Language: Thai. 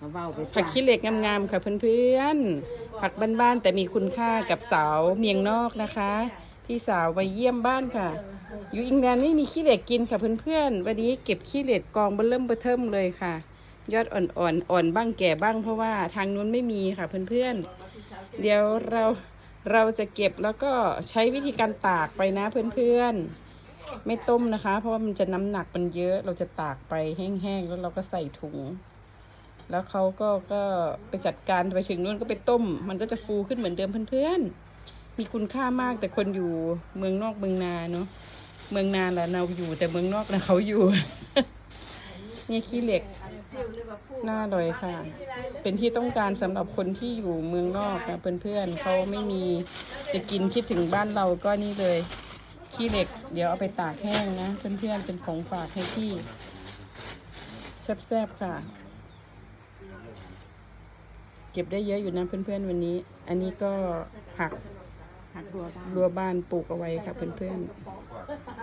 มาเว้าไปผักขี้เหล็กงามๆค่ะเพื่อนๆ ผักบ้านๆแต่มีคุณค่ากับสาวเมียงนอกนะคะ พี่สาวมาเยี่ยมบ้านค่ะ อยู่อิงแลนด์ไม่มีขี้เหล็กกินค่ะเพื่อนๆ วันนี้เก็บขี้เหล็กกองเบลเริ่มเบอร์เทิมเลยค่ะ ยอดอ่อนๆอ่อนบ้างแก่บ้างเพราะว่าทางนู้นไม่มีค่ะเพื่อนๆ เดี๋ยวเราเราจะเก็บแล้วก็ใช้วิธีการตากไปนะเพื่อนๆ ไม่ต้มนะคะ เพราะว่ามันจะน้ำหนักมันเยอะเราจะตากไปแห้งๆแล้วเราก็ใส่ถุง แล้วเขาก็ก็ไปจัดการไปถึงนู่นก็ไปต้ม มันก็จะฟูขึ้นเหมือนเดิมเพื่อนๆ มีคุณค่ามากแต่คนอยู่เมืองนอกเมืองนาเนาะเมืองนาแหละเราอยู่แต่เมืองนอกนะเขาอยู่นี่ขี้เหล็กน่าอร่อยค่ะ เป็นที่ต้องการสำหรับคนที่อยู่เมืองนอกนะเพื่อนๆเขาไม่มีจะกินคิดถึงบ้านเราก็นี่เลยขี้เหล็ก เดี๋ยวเอาไปตากแห้งนะ เพื่อนๆเป็นของฝากให้พี่แซ่บๆค่ะ ก็บได้เยอะอยู่นะเพื่อนๆวันนี้ อันนี้ก็ผักผักบัวบ้านรัวบ้านปลูกเอาไว้ค่ะเพื่อนๆ